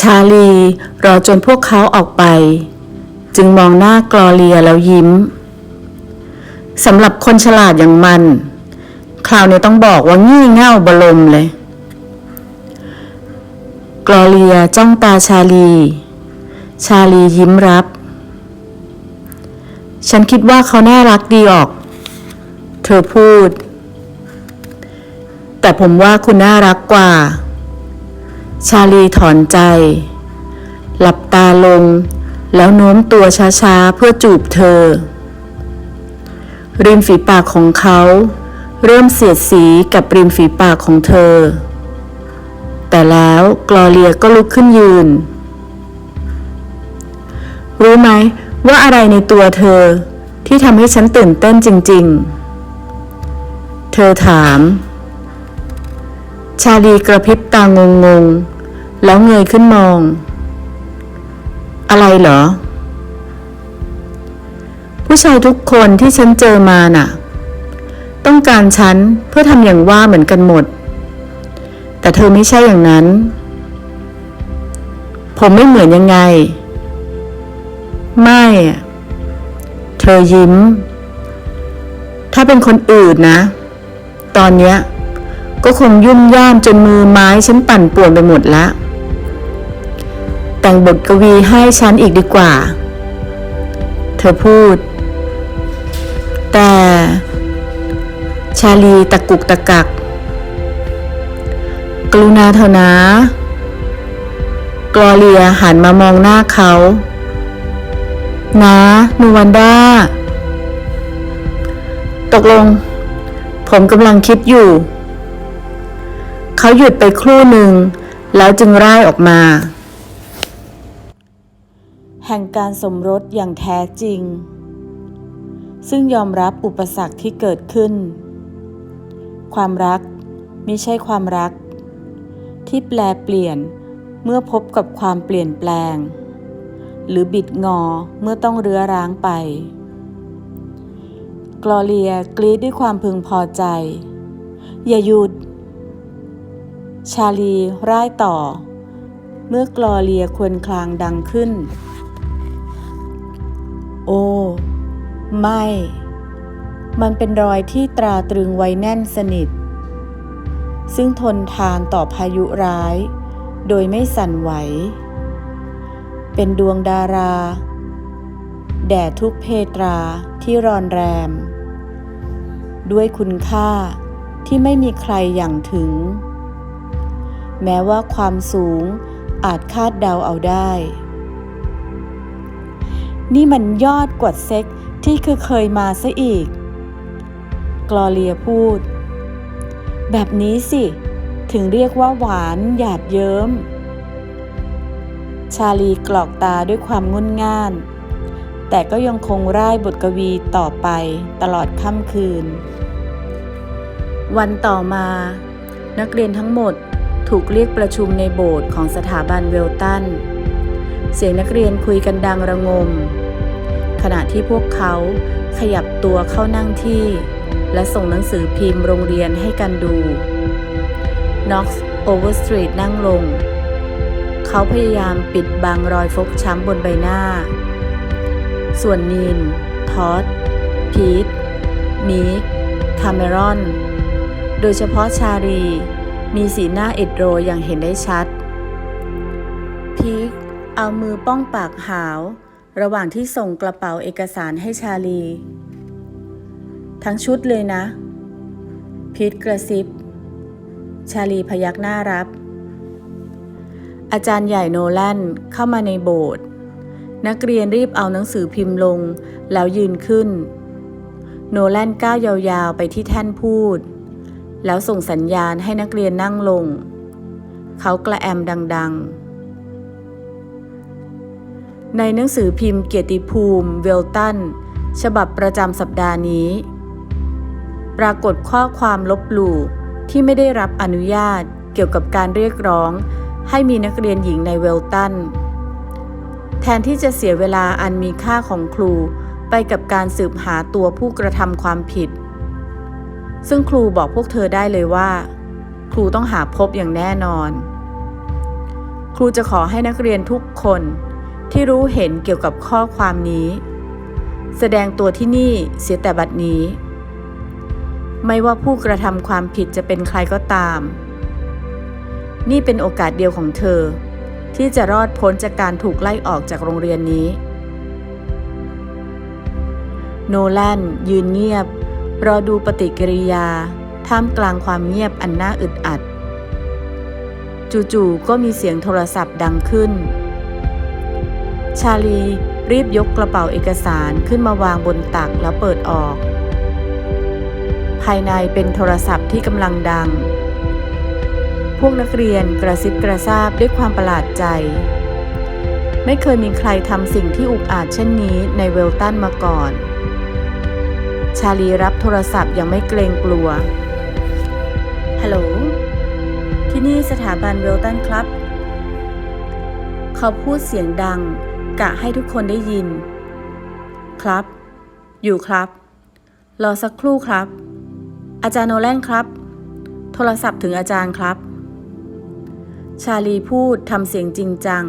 ชาลีรอจนพวกเขาออกไป จึงมองหน้ากลอเลียแล้วยิ้มสำหรับคนฉลาดอย่างมัน คราวนี้ต้องบอกว่างี่เง่าบลมเลย กลอเลียจ้องตาชาลี ชาลียิ้มรับ ฉันคิดว่าเขาน่ารักดีออก เธอพูด แต่ผมว่าคุณน่ารักกว่า ชาลีถอนใจ หลับตาลง แล้วโน้มตัวช้าๆ เพื่อจูบเธอ ริมฝีปากของเขา เริ่มเสียดสีกับริมฝีปากของเธอ แต่แล้วกลอเลียก็ลุกขึ้นยืน รู้ไหมว่าอะไรในตัวเธอที่ทำให้ฉันตื่นเต้นจริง ๆ เธอถาม ชาลีกระพริบตางงงๆ แล้วเงยขึ้นมอง อะไรเหรอ ผู้ชายทุกคนที่ฉันเจอมาน่ะ ต้องการฉันเพื่อทำอย่างว่าเหมือนกันหมด แต่เธอไม่ใช่อย่างนั้น ผมไม่เหมือนยังไง ไม่ เธอยิ้ม ถ้าเป็นคนอื่นนะ ตอนเนี้ย ก็คงยุ่มย่ามจนมือไม้ฉันปั่นป่วนไปหมดละแต่งบทกวีให้ฉันอีกดีกว่า เธอพูด แต่ ชาลีตะกุกตะกัก กรุณาเถอะนะ กลอเลียหันมามองหน้าเขา นะนูวันด้า ตกลง ผมกำลังคิดอยู่ เขาหยุดไปครู่หนึ่ง แล้วจึงร่ายออกมา แห่งการสมรสอย่างแท้จริง ซึ่งยอมรับอุปสรรคที่เกิดขึ้น ความรักไม่ใช่ความรัก ที่แปลเปลี่ยนเมื่อพบกับความเปลี่ยนแปลง หรือบิดงอเมื่อต้องเรื้อร้างไปกลอเลียกรีดด้วยความพึงพอใจ อย่าหยุด ชาลีร่ายต่อ เมื่อกลอเลียควรคลางดังขึ้น โอ้ ไม่ มันเป็นรอยที่ตราตรึงไว้แน่นสนิท ซึ่งทนทานต่อพายุร้าย โดยไม่สั่นไหว เป็นดวงดารา แด่ทุกเพตราที่รอนแรม ด้วยคุณค่าที่ไม่มีใครอย่างถึง แม้ว่าความสูงอาจคาดเดาเอาได้ นี่มันยอดกว่าเซ็กที่คือเคยมาซะอีก กลอเลียพูด แบบนี้สิ ถึงเรียกว่าหวานหยาดเยิ้ม ชาลีกรอกตาด้วยความงุนง่าน แต่ก็ยังคงร่ายบทกวีต่อไปตลอดค่ำคืน วันต่อมา นักเรียนทั้งหมด ถูกเรียกประชุมในโบสถ์ของสถาบันเวลตัน เสียงนักเรียนคุยกันดังระงม ขณะที่พวกเขาขยับตัวเข้านั่งที่ และส่งหนังสือพิมพ์โรงเรียนให้กันดูน็อกซ์โอเวอร์สตรีทนั่งลง เขาพยายามปิดบังรอยฟกช้ำบนใบหน้า ส่วนนีน ทอดพีทมีกคาเมรอน โดยเฉพาะชารี มีสีหน้าอิดโรยอย่างเห็นได้ชัด พีคเอามือป้องปากหาว ระหว่างที่ส่งกระเป๋าเอกสารให้ชาลี ทั้งชุดเลยนะ พีทกระซิบ ชาลีพยักหน้ารับ อาจารย์ใหญ่โนแลนเข้ามาในโบสถ์นักเรียนรีบเอาหนังสือพิมพ์ลง แล้วยืนขึ้น โนแลนก้าวยาวๆไปที่แท่นพูด แล้วส่งสัญญาณให้นักเรียนนั่งลง เขากระแอมดัง ๆ ในหนังสือพิมพ์เกียรติภูมิเวลตัน ฉบับประจำสัปดาห์นี้ ปรากฏข้อความลบหลู่ที่ไม่ได้รับอนุญาตเกี่ยวกับการเรียกร้องให้มีนักเรียนหญิงในเวลตัน แทนที่จะเสียเวลาอันมีค่าของครูไปกับการสืบหาตัวผู้กระทำความผิด ซึ่งครูบอกพวกเธอได้เลยว่า ครูต้องหาพบอย่างแน่นอน ครูจะขอให้นักเรียนทุกคนที่รู้เห็นเกี่ยวกับข้อความนี้ แสดงตัวที่นี่เสียแต่บัดนี้ ไม่ว่าผู้กระทำความผิดจะเป็นใครก็ตาม นี่เป็นโอกาสเดียวของเธอ ที่จะรอดพ้นจากการถูกไล่ออกจากโรงเรียนนี้ โนแลนยืนเงียบ รอดูปฏิกิริยา ท่ามกลางความเงียบอันน่าอึดอัด จู่ๆก็มีเสียงโทรศัพท์ดังขึ้น ชาลีรีบยกกระเป๋าเอกสารขึ้นมาวางบนตักแล้วเปิดออก ภายในเป็นโทรศัพท์ที่กำลังดัง พวกนักเรียนกระซิบกระซาบด้วยความประหลาดใจ ไม่เคยมีใครทำสิ่งที่อุกอาจเช่นนี้ในเวลตันมาก่อน ชาลีรับโทรศัพท์ยังไม่เกรงกลัว ฮัลโหล ที่นี่สถาบันเวลตันครับ เขาพูดเสียงดัง กะให้ทุกคนได้ยิน ครับ อยู่ครับ รอสักครู่ครับ อาจารย์โนแลนครับ โทรศัพท์ถึงอาจารย์ครับ ชาลีพูดทำเสียงจริงจัง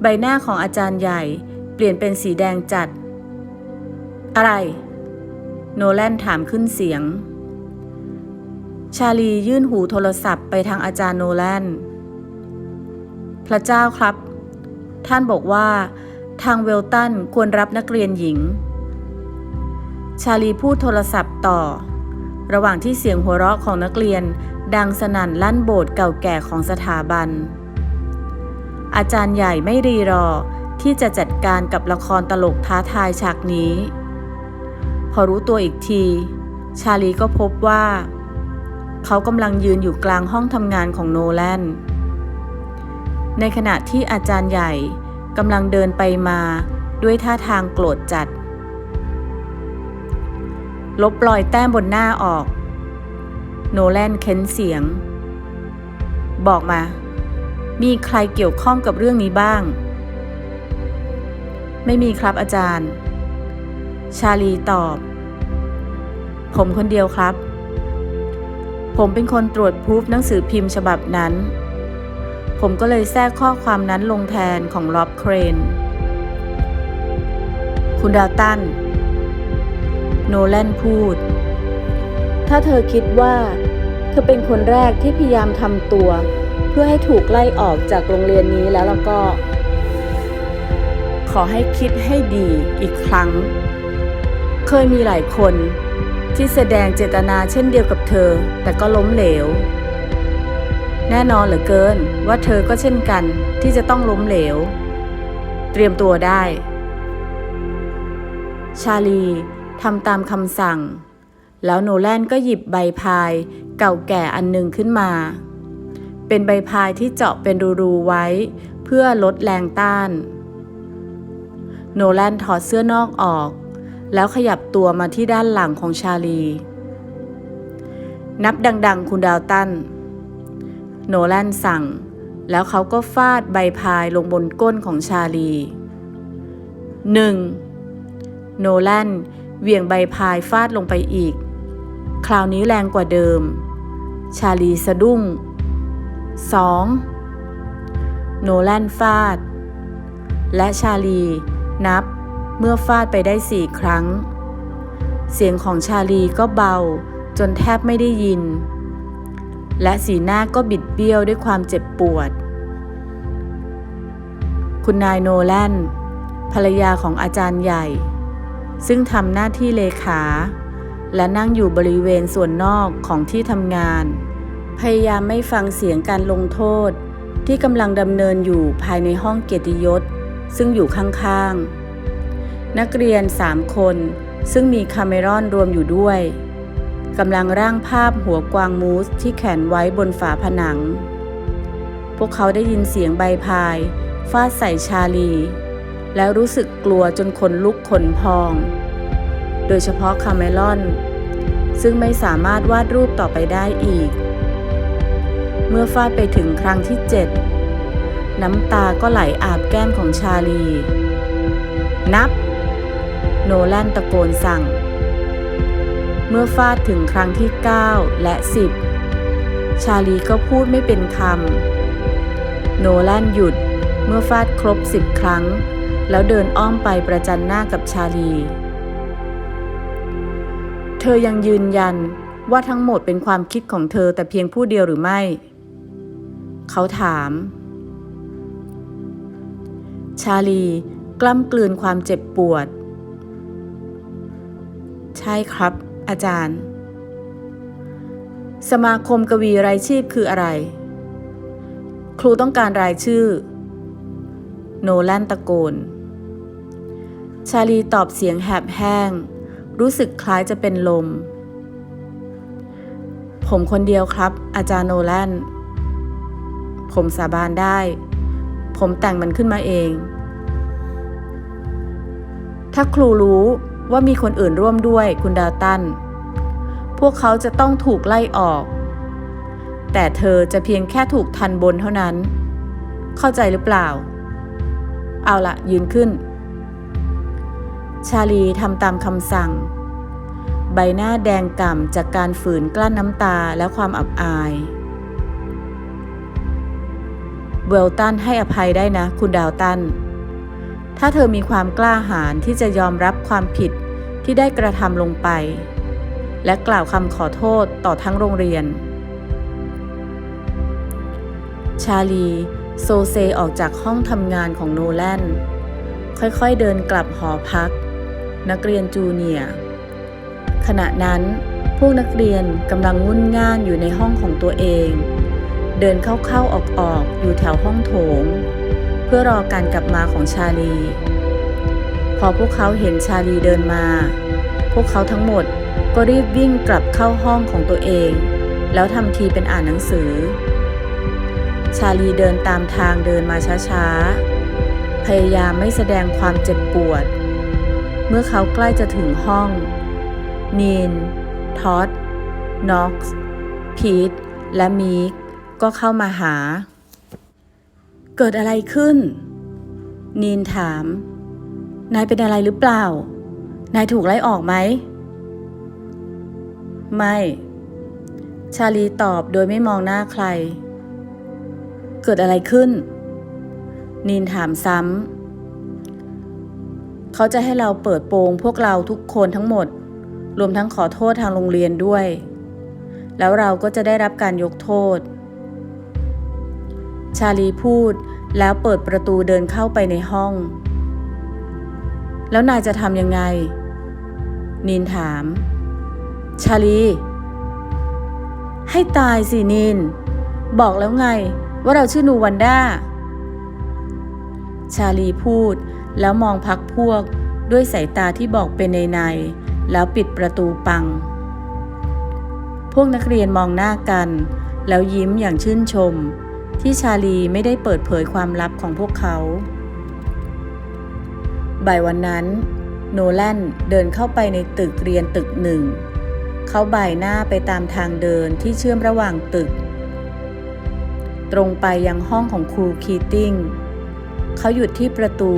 ใบหน้าของอาจารย์ใหญ่เปลี่ยนเป็นสีแดงจัด อะไร โนแลนถามขึ้นเสียง ชาลียื่นหูโทรศัพท์ไปทางอาจารย์โนแลนพระเจ้าครับ ท่านบอกว่า ทางเวลตันควรรับนักเรียนหญิง ชาลีพูดโทรศัพท์ต่อ ระหว่างที่เสียงหัวเราะของนักเรียนดังสนั่นลั่นโบสถ์เก่าแก่ของสถาบัน อาจารย์ใหญ่ไม่รีรอที่จะจัดการกับละครตลกท้าทายฉากนี้ พอรู้ตัวอีกที ชาลีก็พบว่า เขากำลังยืนอยู่กลางห้องทำงานของโนแลนในขณะที่อาจารย์ใหญ่กำลังเดินไปมาด้วยท่าทางโกรธจัด ลบรอยแต้มบนหน้าออก โนแลนเค้นเสียง บอกมา มีใครเกี่ยวข้องกับเรื่องนี้บ้าง ไม่มีครับอาจารย์ ชาลีตอบ ผมคนเดียวครับ ผมเป็นคนตรวจพูฟหนังสือพิมพ์ฉบับนั้น ผมก็เลยแทรกข้อความนั้นลงแทนของล็อบเครน คุณดาวตัน โนแลนพูด ถ้าเธอคิดว่า เธอเป็นคนแรกที่พยายามทำตัว เพื่อให้ถูกไล่ออกจากโรงเรียนนี้แล้วแล้วก็ ขอให้คิดให้ดีอีกครั้ง เคยมีหลายคนที่แสดงเจตนาเช่นเดียวกับเธอ แต่ก็ล้มเหลว แน่นอนเหลือเกินว่าเธอก็เช่นกันที่จะต้องล้มเหลว เตรียมตัวได้ ชาลีทำตามคำสั่ง แล้วโนแลนก็หยิบใบพายเก่าแก่อันหนึ่งขึ้นมา เป็นใบพายที่เจาะเป็นรูๆไว้ เพื่อลดแรงต้าน โนแลนถอดเสื้อนอกออก แล้วขยับตัวมาที่ด้านหลังของชาลี นับดังๆ คุณดาวตัน โนแลนสั่ง แล้วเขาก็ฟาดใบพายลงบนก้นของชาลีหนึ่งโนแลนเวี่ยงใบพายฟาดลงไปอีก คราวนี้แรงกว่าเดิม ชาลีสะดุ้งสองโนแลนฟาด และชาลีนับ เมื่อฟาดไปได้สี่ครั้ง เสียงของชาลีก็เบาจนแทบไม่ได้ยิน และสีหน้าก็บิดเบี้ยวด้วยความเจ็บปวด คุณนายโนแลนภรรยาของอาจารย์ใหญ่ ซึ่งทำหน้าที่เลขา และนั่งอยู่บริเวณส่วนนอกของที่ทำงาน พยายามไม่ฟังเสียงการลงโทษที่กำลังดำเนินอยู่ภายในห้องเกียรติยศ ซึ่งอยู่ข้างๆ นักเรียนสามคน ซึ่งมีคาเมรอนรวมอยู่ด้วยกำลังร่างภาพหัวกวางมูสที่แขวนไว้บนฝาผนัง พวกเขาได้ยินเสียงใบพายฟาดใส่ชาลี แล้วรู้สึกกลัวจนขนลุกขนพอง โดยเฉพาะคาเมลอน ซึ่งไม่สามารถวาดรูปต่อไปได้อีก เมื่อฟาดไปถึงครั้งที่เจ็ดน้ำตาก็ไหลอาบแก้มของชาลี นับ โนแลนตะโกนสั่ง เมื่อฟาดถึงครั้งที่ 9 และ 10 ชาลีก็พูดไม่เป็นคำ โนแลนหยุดเมื่อฟาดครบสิบครั้ง แล้วเดินอ้อมไปประจันหน้ากับชาลี เธอยังยืนยันว่าทั้งหมดเป็นความคิดของเธอแต่เพียงผู้เดียวหรือไม่ เขาถาม ชาลีกล้ำกลืนความเจ็บปวด ใช่ครับ อาจารย์ สมาคมกวีรายชีพคืออะไร ครูต้องการรายชื่อ โนแลนตะโกน ชาลีตอบเสียงแหบแห้ง รู้สึกคล้ายจะเป็นลม ผมคนเดียวครับ อาจารย์โนแลนผมสาบานได้ ผมแต่งมันขึ้นมาเอง ถ้าครูรู้ ว่ามีคนอื่นร่วมด้วยคุณดาวตัน พวกเขาจะต้องถูกไล่ออก แต่เธอจะเพียงแค่ถูกทันบนเท่านั้น เข้าใจหรือเปล่า เอาละยืนขึ้น ชาลีทำตามคำสั่ง ใบหน้าแดงก่ำจากการฝืนกลั้นน้ำตาและความอับอาย เวลตันให้อภัยได้นะ คุณดาวตันถ้าเธอมีความกล้าหาญที่จะยอมรับความผิด ที่ได้กระทำลงไป และกล่าวคำขอโทษต่อทั้งโรงเรียน ชาลี โซเซออกจากห้องทำงานของโนแลนค่อยๆเดินกลับหอพัก นักเรียนจูเนียขณะนั้นพวกนักเรียนกำลังงุ่นง่านอยู่ในห้องของตัวเอง เดินเข้าๆออกๆอยู่แถวห้องโถง เพื่อรอการกลับมาของชาลี พอพวกเขาเห็นชาลีเดินมา พวกเขาทั้งหมดก็รีบวิ่งกลับเข้าห้องของตัวเอง แล้วทำทีเป็นอ่านหนังสือ ชาลีเดินตามทางเดินมาช้าๆ พยายามไม่แสดงความเจ็บปวด เมื่อเขาใกล้จะถึงห้อง นีน ท็อดน็อกซ์ พีท และมีกก็เข้ามาหา เกิดอะไรขึ้น นีนถาม นายเป็นอะไรหรือเปล่า นายถูกไล่ออกไหม ไม่ ชาลีตอบโดยไม่มองหน้าใคร เกิดอะไรขึ้น นีนถามซ้ำ เขาจะให้เราเปิดโปงพวกเราทุกคนทั้งหมด รวมทั้งขอโทษทางโรงเรียนด้วย แล้วเราก็จะได้รับการยกโทษ ชาลีพูดแล้วเปิดประตูเดินเข้าไปในห้อง แล้วนายจะทำยังไง นินถาม ชาลี ให้ตายสินิน บอกแล้วไงว่าเราชื่อนูวันด้า ชาลีพูดแล้วมองพักพวกด้วยสายตาที่บอกเป็นในในแล้วปิดประตูปัง พวกนักเรียนมองหน้ากัน แล้วยิ้มอย่างชื่นชม ที่ชาลีไม่ได้เปิดเผยความลับของพวกเขา บ่ายวันนั้น โนแลนเดินเข้าไปในตึกเรียนตึกหนึ่ง เขาบ่ายหน้าไปตามทางเดินที่เชื่อมระหว่างตึก ตรงไปยังห้องของครูคีติ้ง เขาหยุดที่ประตู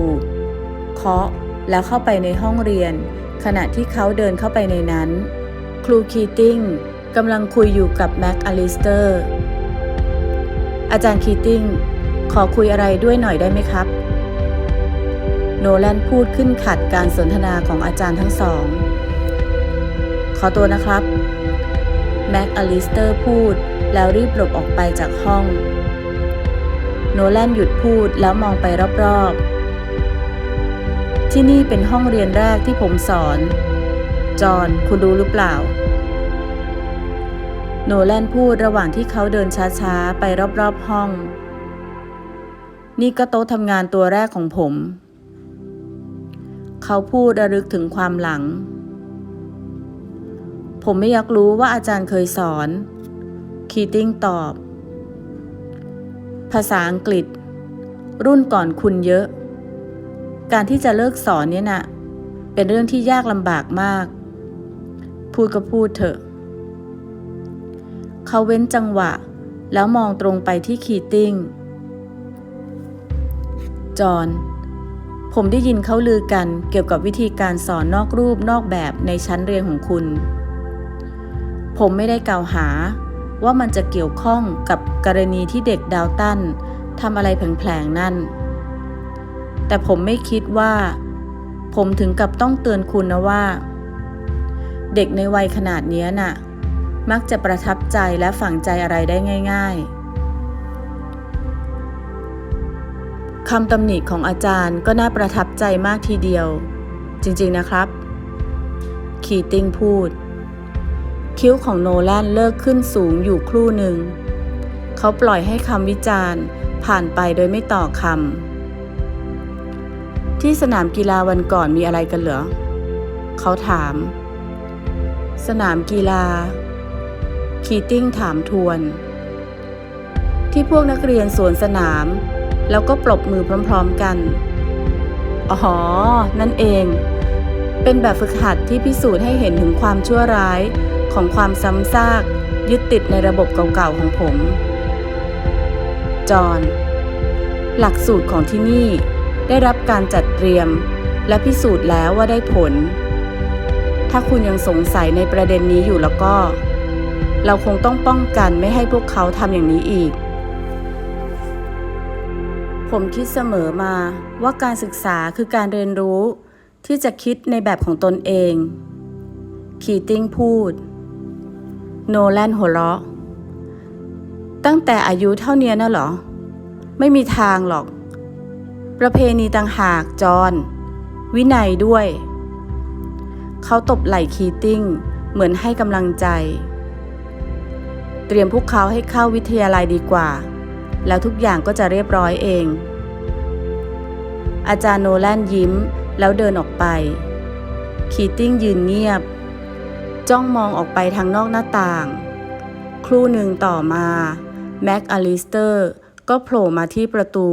เคาะแล้วเข้าไปในห้องเรียน ขณะที่เขาเดินเข้าไปในนั้น ครูคีติ้งกำลังคุยอยู่กับแม็กอลิสเตอร์ อาจารย์คีติ้งขอคุยอะไรด้วยหน่อยได้ไหมครับ โนแลนพูดขึ้นขัดการสนทนาของอาจารย์ทั้งสอง ขอตัวนะครับ แม็กอลิสเตอร์พูดแล้วรีบหลบออกไปจากห้อง โนแลนหยุดพูดแล้วมองไปรอบๆ ที่นี่เป็นห้องเรียนแรกที่ผมสอน จอห์นคุณรู้หรือเปล่า โนแลนพูดระหว่างที่เขาเดินช้าๆ ไปรอบๆห้อง นี่ก็โต๊ะทำงานตัวแรกของผม เขาพูดระลึกถึงความหลัง ผมไม่อยากรู้ว่าอาจารย์เคยสอน คีติ้งตอบ ภาษาอังกฤษ รุ่นก่อนคุณเยอะ การที่จะเลิกสอนเนี่ยนะ่ะเป็นเรื่องที่ยากลำบากมาก พูดก็พูดเถอะ เขาเว้นจังหวะ แล้วมองตรงไปที่คีติ้ง จอห์น ผมได้ยินเขาลือกันเกี่ยวกับวิธีการสอนนอกรูปนอกแบบในชั้นเรียนของคุณ ผมไม่ได้กล่าวหา ว่ามันจะเกี่ยวข้องกับกรณีที่เด็กดาวตันทำอะไรแผลงๆนั่น แต่ผมไม่คิดว่า ผมถึงกับต้องเตือนคุณนะว่า เด็กในวัยขนาดนี้น่ะ มักจะประทับใจและฝังใจอะไรได้ง่าย ๆ คำตำหนิของอาจารย์ก็น่าประทับใจมากทีเดียว จริงๆนะครับ คีติงพูด คิ้วของโนแลนเลิกขึ้นสูงอยู่ครู่หนึ่ง เขาปล่อยให้คำวิจารณ์ผ่านไปโดยไม่ต่อคำ ที่สนามกีฬาวันก่อนมีอะไรกันเหรอ เขาถาม สนามกีฬา คีติ้งถามทวน ที่พวกนักเรียนสวนสนาม แล้วก็ปรบมือพร้อมๆกัน อ๋อ นั่นเอง เป็นแบบฝึกหัดที่พิสูจน์ให้เห็นถึงความชั่วร้ายของความซ้ำซาก ยึดติดในระบบเก่าๆของผม จอห์นหลักสูตรของที่นี่ได้รับการจัดเตรียม และพิสูจน์แล้วว่าได้ผล ถ้าคุณยังสงสัยในประเด็นนี้อยู่แล้วก็ เราคงต้องป้องกันไม่ให้พวกเขาทำอย่างนี้อีก ผมคิดเสมอมาว่าการศึกษาคือการเรียนรู้ ที่จะคิดในแบบของตนเอง คีติงพูด โนแลนหัวเราะ ตั้งแต่อายุเท่าเนี้ยน่ะเหรอ ไม่มีทางหรอก ประเพณีต่างหากจอนวินัยด้วย เขาตบไหล่คีติ้งเหมือนให้กำลังใจ เตรียมพวกเขาให้เข้าวิทยาลัยดีกว่า แล้วทุกอย่างก็จะเรียบร้อยเอง อาจารย์โนแลนยิ้มแล้วเดินออกไป คีติ้งยืนเงียบ จ้องมองออกไปทางนอกหน้าต่าง ครู่หนึ่งต่อมา แม็กอลิสเตอร์ก็โผล่มาที่ประตู